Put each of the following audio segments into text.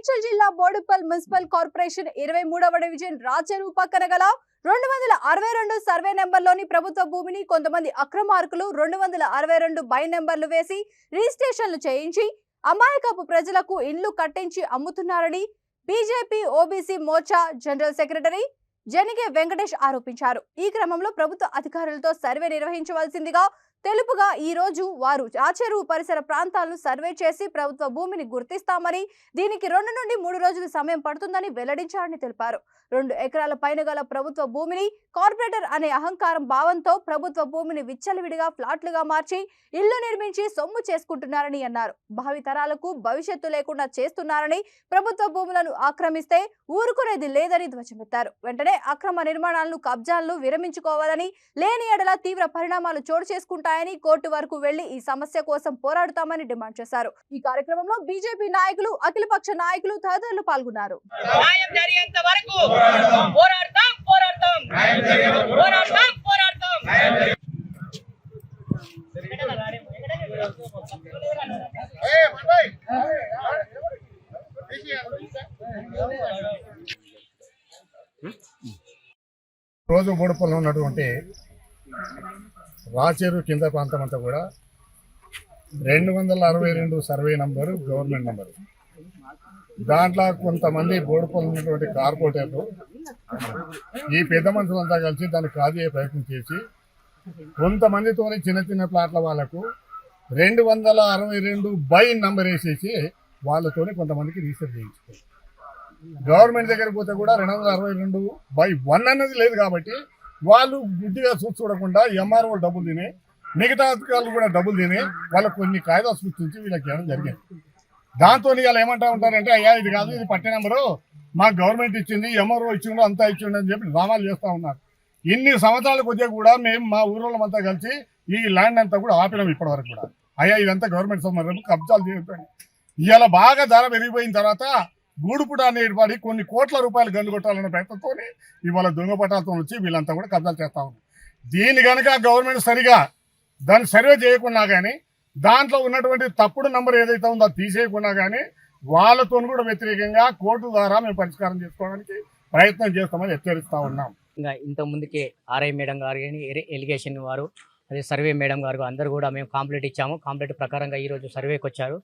మేడ్చల్ జిల్లా Boduppal municipal corporation ఇరవై మూడవ డివిజన్ రాచెరువు పక్కన గల రెండు వందల అరవై రెండు సర్వే నెంబర్లోని ప్రభుత్వ భూమిని కొంతమంది అక్రమార్కులు రెండు వందల అరవై రెండు బై నెంబర్లు వేసి రిజిస్ట్రేషన్లు చేయించి అమాయకపు ప్రజలకు ఇండ్లు కట్టించి అమ్ముతున్నారని BJP OBC Morcha general secretary Janige Venkatesh ఆరోపించారు. ఈ క్రమంలో ప్రభుత్వ అధికారులతో సర్వే నిర్వహించవలసిందిగా తెలుపుగా ఈ రోజు వారు ఆచెరువు పరిసర ప్రాంతాలను సర్వే చేసి ప్రభుత్వ భూమిని గుర్తిస్తామని దీనికి రెండు నుండి మూడు రోజులు సమయం పడుతుందని వెల్లడించారని తెలిపారు. రెండు ఎకరాల పైన గల ప్రభుత్వ భూమిని కార్పొరేటర్ అనే అహంకారం భావంతో ప్రభుత్వ భూమిని విచ్చలవిడిగా ఫ్లాట్లుగా మార్చి ఇల్లు నిర్మించి సొమ్ము చేసుకుంటున్నారని అన్నారు. భావితరాలకు భవిష్యత్తు లేకుండా చేస్తున్నారని ప్రభుత్వ భూములను ఆక్రమిస్తే ఊరుకునేది లేదని ధ్వజమెత్తారు. వెంటనే అక్రమ నిర్మాణాలను కబ్జాలను విరమించుకోవాలని లేని ఎడల తీవ్ర పరిణామాలు చోటు చేసుకుంటాయని కోర్టు వరకు వెళ్ళి ఈ సమస్య కోసం పోరాడుతామని డిమాండ్ చేశారు. ఈ కార్యక్రమంలో బీజేపీ నాయకులు అఖిలపక్ష నాయకులు తదితరులు పాల్గొన్నారు. రోజు బోడుపల్లో ఉన్నటువంటి రాచేరు కింద ప్రాంతం అంతా కూడా రెండు వందల అరవై రెండు సర్వే నంబరు గవర్నమెంట్ నంబరు. దాంట్లో కొంతమంది బోడుపల్లి ఉన్నటువంటి కార్పొరేటర్లు ఈ పెద్ద మనుషులంతా కలిసి దాన్ని కాజే ప్రయత్నం చేసి కొంతమందితో చిన్న చిన్న ప్లాట్ల వాళ్ళకు రెండు వందల అరవై రెండు బై నంబర్ వేసేసి వాళ్ళతోని కొంతమందికి రీసెర్చ్ చేయించుకోవాలి. గవర్నమెంట్ దగ్గర పోతే కూడా రెండు వందల అరవై రెండు బై వన్ అన్నది లేదు కాబట్టి వాళ్ళు గుడ్డిగా చూసి చూడకుండా ఎంఆర్ఓ డబ్బులు తిని మిగతా అధికారులు కూడా డబ్బులు తిని వాళ్ళకు కొన్ని కాయిదాలు సృష్టించి వీళ్ళకి ఇవ్వడం జరిగింది. దాంతో వాళ్ళు ఏమంటా ఉంటారంటే అయ్యా ఇది కాదు ఇది పట్టే నెంబరు. మాకు గవర్నమెంట్ ఇచ్చింది ఎంఆర్ఓ ఇచ్చిండు అంతా ఇచ్చిండు అని చెప్పి డ్రామాలు చేస్తూ ఉన్నారు. ఇన్ని సంవత్సరాలకు వచ్చే కూడా మేము మా ఊరోళ్ళమంతా కలిసి ఈ ల్యాండ్ అంతా కూడా ఆపినాం ఇప్పటివరకు కూడా. అయ్యా ఇదంతా గవర్నమెంట్ సంబంధం కబ్జాలు చేయొద్దండి ఇవాళ బాగా ధర పెరిగిపోయిన తర్వాత గూడుపుట అనేవాడి కొన్ని కోట్ల రూపాయలు గండు కొట్టాలనే ప్రయత్నంతో ఇవాళ దొంగ పటాలతో వచ్చి వీళ్ళంతా కూడా కబ్జాలు చేస్తా ఉన్నారు. దీన్ని కనుక గవర్నమెంట్ సరిగా దాన్ని సర్వే చేయకున్నా కానీ దాంట్లో ఉన్నటువంటి తప్పుడు నంబర్ ఏదైతే ఉందో అది తీసేయకున్నా కానీ వాళ్ళతో కూడా వ్యతిరేకంగా కోర్టు ద్వారా మేము పరిష్కారం చేసుకోవడానికి ప్రయత్నం చేస్తామని హెచ్చరిస్తా ఉన్నాం. ఇంకా ఇంత ముందుకే ఆర్ఐ మేడం గారు కానీ ఎలిగేషన్ వారు అదే సర్వే మేడం గారు అందరు కూడా మేము కాంప్లీట్ ఇచ్చాము. కాంప్లీట్ ప్రకారంగా ఈరోజు సర్వేకి వచ్చారు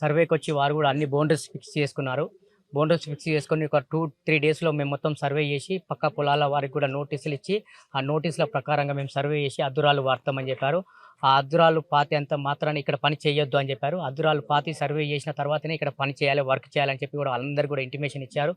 సర్వేకి వచ్చి వారు కూడా అన్ని బౌండరీస్ ఫిక్స్ చేసుకున్నారు. బౌండరీస్ ఫిక్స్ చేసుకొని ఒక టూ త్రీ డేస్లో మేము మొత్తం సర్వే చేసి పక్క పొలాల వారికి కూడా నోటీసులు ఇచ్చి ఆ నోటీసుల ప్రకారంగా మేము సర్వే చేసి అద్దురాలు వార్తామని చెప్పారు. ఆ అద్దురాలు పాతి అంత మాత్రాన్ని ఇక్కడ పని చేయొద్దు అని చెప్పారు. అద్దురాలు పాతి సర్వే చేసిన తర్వాతనే ఇక్కడ పని చేయాలి వర్క్ చేయాలని చెప్పి కూడా వాళ్ళందరూ కూడా ఇంటిమేషన్ ఇచ్చారు.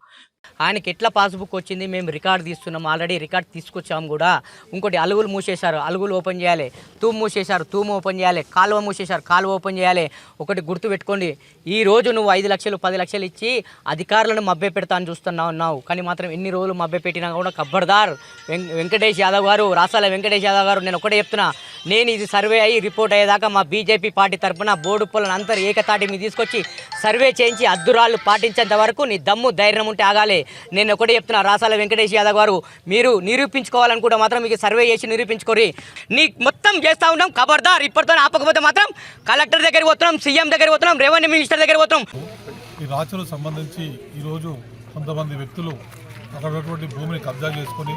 ఆయనకి ఎట్లా పాస్బుక్ వచ్చింది? మేము రికార్డు తీస్తున్నాం ఆల్రెడీ రికార్డ్ తీసుకొచ్చాము కూడా. ఇంకోటి అలుగులు మూసేశారు అలుగులు ఓపెన్ చేయాలి తూము మూసేశారు తూము ఓపెన్ చేయాలి కాలువ మూసేశారు కాలువ ఓపెన్ చేయాలి. ఒకటి గుర్తు పెట్టుకోండి ఈ రోజు నువ్వు ఐదు లక్షలు పది లక్షలు ఇచ్చి అధికారులను మభ్య పెడతాను చూస్తున్నావు ఉన్నావు. కానీ మాత్రం ఎన్ని రోజులు మభ్య పెట్టినా కూడా కబ్బర్దార్ వెంకటేష్ యాదవ్ గారు రాసాల వెంకటేష్ యాదవ్ గారు నేను ఒకటే చెప్తున్నా నేను ఇది సర్వే అయ్యి రిపోర్ట్ అయ్యేదాకా మా బీజేపీ పార్టీ తరఫున బోర్డు పొలను అంతర్ ఏకతాటి మీద తీసుకొచ్చి సర్వే చేయించి అద్దురాళ్ళు పాటించేంత వరకు నీ దమ్ము ధైర్యం ఉంటే ఆగాలి. నేను ఒకటే చెప్తున్నా రాసాల వెంకటేష్ యాదవ్ గారు మీరు నిరూపించుకోవాలని కూడా మాత్రం మీకు సర్వే చేసి నిరూపించుకోరి. నీ మొత్తం చేస్తూ ఉన్నాం ఖబర్దార్ ఇప్పటితో ఆపకపోతే మాత్రం కలెక్టర్ దగ్గరికి పోతున్నాం సీఎం దగ్గరికి పోతున్నాం రెవెన్యూ మినిస్టర్ దగ్గరికి పోతున్నాం. ఈ రాచులకు సంబంధించి ఈరోజు కొంతమంది వ్యక్తులు అక్కడ ఉన్నటువంటి భూమిని కబ్జా చేసుకొని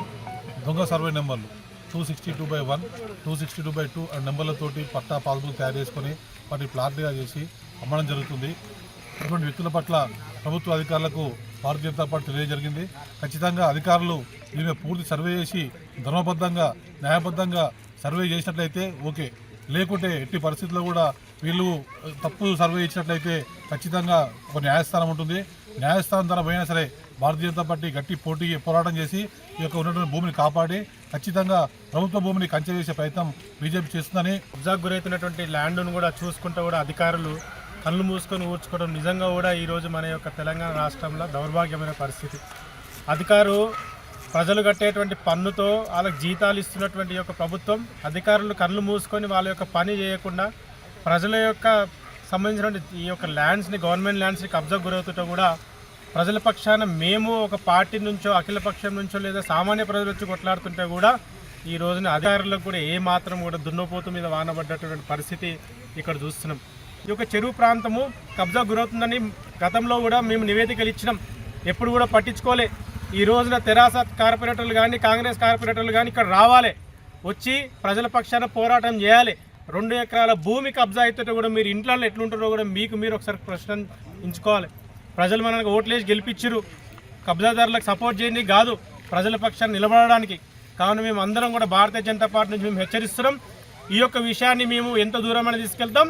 దొంగ సర్వే నెంబర్లు two sixty two by one two sixty two by two and నెంబర్లతోటి పట్టా పాస్బుక్ తయారు చేసుకొని వాటిని ప్లాట్గా చేసి అమ్మడం జరుగుతుంది. అటువంటి వ్యక్తుల పట్ల ప్రభుత్వ అధికారులకు భారతీయ జనతా పార్టీ తెలియజరిగింది ఖచ్చితంగా అధికారులు దీని పూర్తి సర్వే చేసి ధర్మబద్ధంగా న్యాయబద్ధంగా సర్వే చేసినట్లయితే ఓకే. లేకుంటే ఎట్టి పరిస్థితుల్లో కూడా వీళ్ళు తప్పు సర్వే ఇచ్చినట్లయితే ఖచ్చితంగా ఒక న్యాయస్థానం ఉంటుంది. న్యాయస్థానం ద్వారా పోయినా సరే భారతీయ జనతా పార్టీ గట్టి పోటీ పోరాటం చేసి ఈ యొక్క ఉన్నటువంటి భూమిని కాపాడి ఖచ్చితంగా ప్రభుత్వ భూమిని కంచె చేసే ప్రయత్నం బీజేపీ చేస్తుందని కబ్జాకు గురైతున్నటువంటి ల్యాండ్ను కూడా చూసుకుంటూ కూడా అధికారులు కళ్ళు మూసుకొని ఊడ్చుకోవడం నిజంగా కూడా ఈరోజు మన యొక్క తెలంగాణ రాష్ట్రంలో దౌర్భాగ్యమైన పరిస్థితి. అధికారు ప్రజలు కట్టేటువంటి పన్నుతో వాళ్ళకి జీతాలు ఇస్తున్నటువంటి యొక్క ప్రభుత్వం అధికారులు కళ్ళు మూసుకొని వాళ్ళ యొక్క పని చేయకుండా ప్రజల యొక్క సంబంధించినటువంటి ఈ యొక్క ల్యాండ్స్ని గవర్నమెంట్ ల్యాండ్స్ని కబ్జా గురవుతుంటే కూడా ప్రజల పక్షాన మేము ఒక పార్టీ నుంచో అఖిల పక్షం నుంచో లేదా సామాన్య ప్రజలు వచ్చి కొట్లాడుతుంటే కూడా ఈ రోజున అధికారులకు కూడా ఏ మాత్రం కూడా దున్నపోతు మీద వానబడ్డటువంటి పరిస్థితి ఇక్కడ చూస్తున్నాం. ఈ యొక్క చెరువు ప్రాంతము కబ్జా గురవుతుందని గతంలో కూడా మేము నివేదికలు ఇచ్చినాం. ఎప్పుడు కూడా పట్టించుకోలే. ఈ రోజున తెరాస కార్పొరేటర్లు కానీ కాంగ్రెస్ కార్పొరేటర్లు కానీ ఇక్కడ రావాలి. వచ్చి ప్రజల పక్షాన పోరాటం చేయాలి. రెండు ఎకరాల భూమి కబ్జా అయితే కూడా మీరు ఇంట్లో ఎట్లుంటారో కూడా మీకు మీరు ఒకసారి ప్రశ్నించుకోవాలి. ప్రజలు మనకు ఓట్లేసి గెలిపించరు కబ్జాదారులకు సపోర్ట్ చేయండి కాదు ప్రజల పక్షాన్ని నిలబడడానికి. కావున మేము అందరం కూడా భారతీయ జనతా పార్టీ నుంచి మేము హెచ్చరిస్తున్నాం. ఈ యొక్క విషయాన్ని మేము ఎంత దూరమైన తీసుకెళ్తాం.